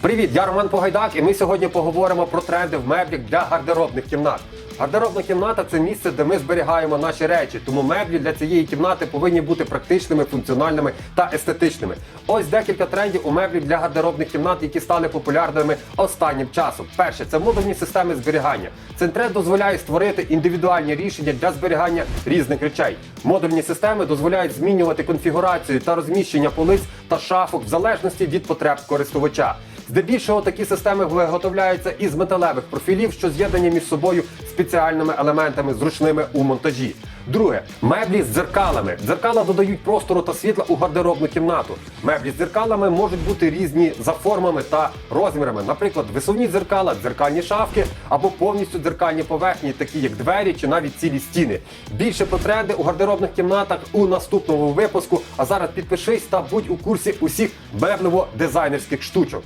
Привіт, я Роман Погайдак, і ми сьогодні поговоримо про тренди в меблях для гардеробних кімнат. Гардеробна кімната це місце, де ми зберігаємо наші речі, тому меблі для цієї кімнати повинні бути практичними, функціональними та естетичними. Ось декілька трендів у меблів для гардеробних кімнат, які стали популярними останнім часом. Перше це модульні системи зберігання. Цей тренд дозволяє створити індивідуальні рішення для зберігання різних речей. Модульні системи дозволяють змінювати конфігурацію та розміщення полиць та шафок в залежності від потреб користувача. Здебільшого такі системи виготовляються із металевих профілів, що з'єднані між собою спеціальними елементами, зручними у монтажі. Друге меблі з дзеркалами. Дзеркала додають простору та світла у гардеробну кімнату. Меблі з дзеркалами можуть бути різні за формами та розмірами, наприклад, висувні дзеркала, дзеркальні шафки або повністю дзеркальні поверхні, такі як двері чи навіть цілі стіни. Більше про тренди у гардеробних кімнатах у наступному випуску. А зараз підпишись та будь у курсі усіх меблево-дизайнерських штучок.